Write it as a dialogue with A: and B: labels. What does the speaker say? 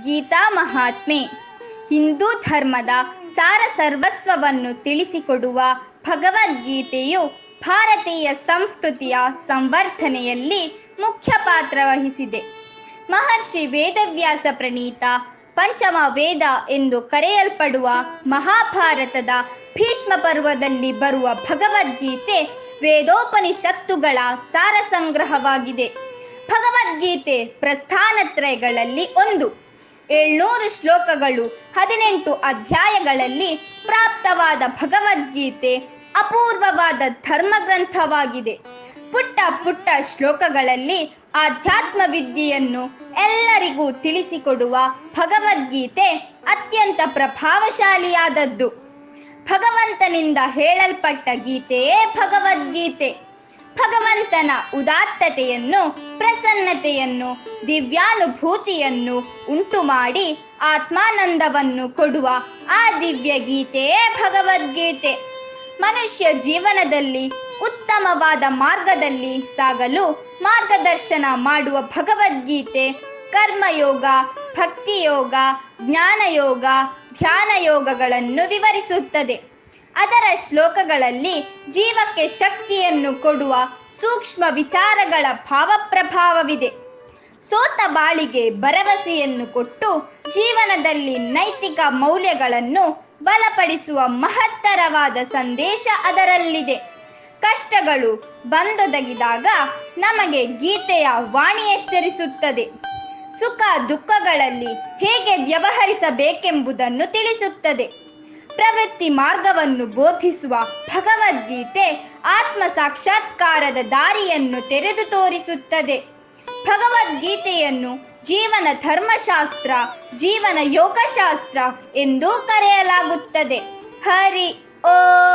A: ಗೀತಾ ಮಹಾತ್ಮೆ. ಹಿಂದೂ ಧರ್ಮದ ಸಾರ ಸರ್ವಸ್ವವನ್ನು ತಿಳಿಸಿಕೊಡುವ ಭಗವದ್ಗೀತೆಯು ಭಾರತೀಯ ಸಂಸ್ಕೃತಿಯ ಸಂವರ್ಧನೆಯಲ್ಲಿ ಮುಖ್ಯ ಪಾತ್ರ ವಹಿಸಿದೆ. ಮಹರ್ಷಿ ವೇದವ್ಯಾಸ ಪ್ರಣೀತ ಪಂಚಮ ವೇದ ಎಂದು ಕರೆಯಲ್ಪಡುವ ಮಹಾಭಾರತದ ಭೀಷ್ಮ ಪರ್ವದಲ್ಲಿ ಬರುವ ಭಗವದ್ಗೀತೆ ವೇದೋಪನಿಷತ್ತುಗಳ ಸಾರ ಸಂಗ್ರಹವಾಗಿದೆ ಭಗವದ್ಗೀತೆ ಪ್ರಸ್ಥಾನತ್ರಯಗಳಲ್ಲಿ ಒಂದು. ಏಳ್ನೂರು ಶ್ಲೋಕಗಳು ಹದಿನೆಂಟು ಅಧ್ಯಾಯಗಳಲ್ಲಿ ಪ್ರಾಪ್ತವಾದ ಭಗವದ್ಗೀತೆ ಅಪೂರ್ವವಾದ ಧರ್ಮಗ್ರಂಥವಾಗಿದೆ. ಪುಟ್ಟ ಪುಟ್ಟ ಶ್ಲೋಕಗಳಲ್ಲಿ ಆಧ್ಯಾತ್ಮ ವಿದ್ಯೆಯನ್ನು ಎಲ್ಲರಿಗೂ ತಿಳಿಸಿಕೊಡುವ ಭಗವದ್ಗೀತೆ ಅತ್ಯಂತ ಪ್ರಭಾವಶಾಲಿಯಾದದ್ದು. ಭಗವಂತನಿಂದ ಹೇಳಲ್ಪಟ್ಟ ಗೀತೆಯೇ ಭಗವದ್ಗೀತೆ. ಭಗವಂತನ ಉದಾತ್ತತೆಯನ್ನು, ಪ್ರಸನ್ನತೆಯನ್ನು, ದಿವ್ಯಾನುಭೂತಿಯನ್ನು ಉಂಟು ಮಾಡಿ ಆತ್ಮಾನಂದವನ್ನು ಕೊಡುವ ಆ ದಿವ್ಯ ಗೀತೆಯೇ ಭಗವದ್ಗೀತೆ. ಮನುಷ್ಯ ಜೀವನದಲ್ಲಿ ಉತ್ತಮವಾದ ಮಾರ್ಗದಲ್ಲಿ ಸಾಗಲು ಮಾರ್ಗದರ್ಶನ ಮಾಡುವ ಭಗವದ್ಗೀತೆ, ಕರ್ಮಯೋಗ, ಭಕ್ತಿಯೋಗ, ಜ್ಞಾನಯೋಗ, ಧ್ಯಾನಯೋಗಗಳನ್ನು ವಿವರಿಸುತ್ತದೆ. ಅದರ ಶ್ಲೋಕಗಳಲ್ಲಿ ಜೀವಕ್ಕೆ ಶಕ್ತಿಯನ್ನು ಕೊಡುವ ಸೂಕ್ಷ್ಮ ವಿಚಾರಗಳ ಭಾವಪ್ರಭಾವವಿದೆ. ಸೋತ ಬಾಳಿಗೆ ಭರವಸೆಯನ್ನು ಕೊಟ್ಟು ಜೀವನದಲ್ಲಿ ನೈತಿಕ ಮೌಲ್ಯಗಳನ್ನು ಬಲಪಡಿಸುವ ಮಹತ್ತರವಾದ ಸಂದೇಶ ಅದರಲ್ಲಿದೆ. ಕಷ್ಟಗಳು ಬಂದೊದಗಿದಾಗ ನಮಗೆ ಗೀತೆಯ ವಾಣಿ ಎಚ್ಚರಿಸುತ್ತದೆ. ಸುಖ ದುಃಖಗಳಲ್ಲಿ ಹೇಗೆ ವ್ಯವಹರಿಸಬೇಕೆಂಬುದನ್ನು ತಿಳಿಸುತ್ತದೆ. ಪ್ರವೃತ್ತಿ ಮಾರ್ಗವನ್ನು ಬೋಧಿಸುವ ಭಗವದ್ಗೀತೆ ಆತ್ಮ ಸಾಕ್ಷಾತ್ಕಾರದ ದಾರಿಯನ್ನು ತೆರೆದು ತೋರಿಸುತ್ತದೆ. ಭಗವದ್ಗೀತೆಯನ್ನು ಜೀವನ ಧರ್ಮಶಾಸ್ತ್ರ, ಜೀವನ ಯೋಗಶಾಸ್ತ್ರ ಎಂದೂ ಕರೆಯಲಾಗುತ್ತದೆ. ಹರಿ ಓಂ.